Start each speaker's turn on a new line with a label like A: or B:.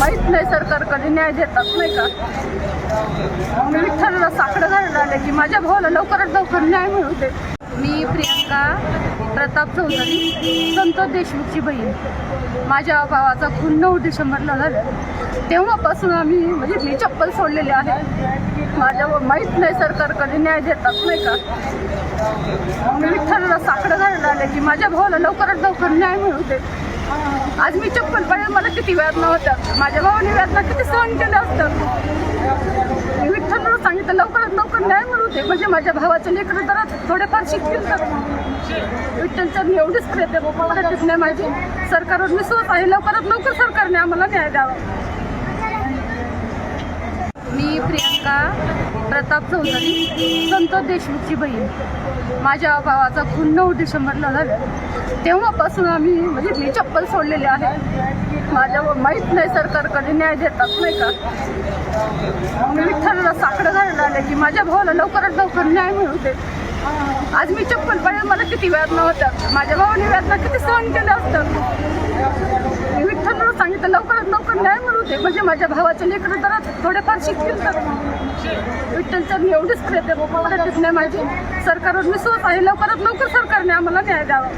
A: माहीत नाही सरकार कधी न्याय देतात नाही का? मी विठ्ठलला साकडं घालायला आले की माझ्या भावाला लवकरात लवकर न्याय मिळू दे. मी प्रियंका प्रताप चौधरी संतोष देशमुखची बहीण. माझ्या भावाचा खून नऊ डिसेंबरला झाला. तेव्हापासून आम्ही म्हणजे मी चप्पल सोडलेली आहे. माझ्या माहीत नाही सरकार कधी न्याय देतात नाही का? मी विठ्ठलला साकडं घालायला आले की माझ्या भावाला लवकरात लवकर न्याय मिळू दे. आज मी चप्पल पाहिजे मला किती वेदना होत्या माझ्या भावाने वेदना किती सहन केलं असतं. विठ्ठल सांगितलं लवकरात लवकर न्याय मिळू दे. म्हणजे माझ्या भावाचे लेकरं जरा थोडेफार शिकतील तर. विठ्ठलच्या मी एवढीच प्रयत्न बाबा नाही माझी. सरकारवर मी सोच आहे लवकरात लवकर सरकारने आम्हाला न्याय द्यावा. मी प्रियंका. प्रताप चौधरी संतोष देशमुखची बहीण. माझ्या भावाचा खून नऊ डिसेंबरला झाला. तेव्हापासून आम्ही म्हणजे मी चप्पल सोडलेली आहे. माझ्या माहीत नाही सरकारकडे न्याय देतात नाही का? मी विठ्ठलला साकडं घालायला आलं की माझ्या भावाला लवकरात लवकर न्याय मिळू दे. आज मी चप्पल पाहिजे मला किती वेदना होत्या. माझ्या भावाने वेदना किती सहन केलं असतं मी विठ्ठलला सांगितलं लवकरात लवकर करते म्हणजे माझ्या भावाचे लेकरं जरा थोडेफार शिकतील तर. विठ्ठलच्या मी एवढीच प्रयत्न बाबा नाही माझी. सरकारवर विश्वास आहे. लवकरात लवकर सरकारने आम्हाला न्याय द्यावा.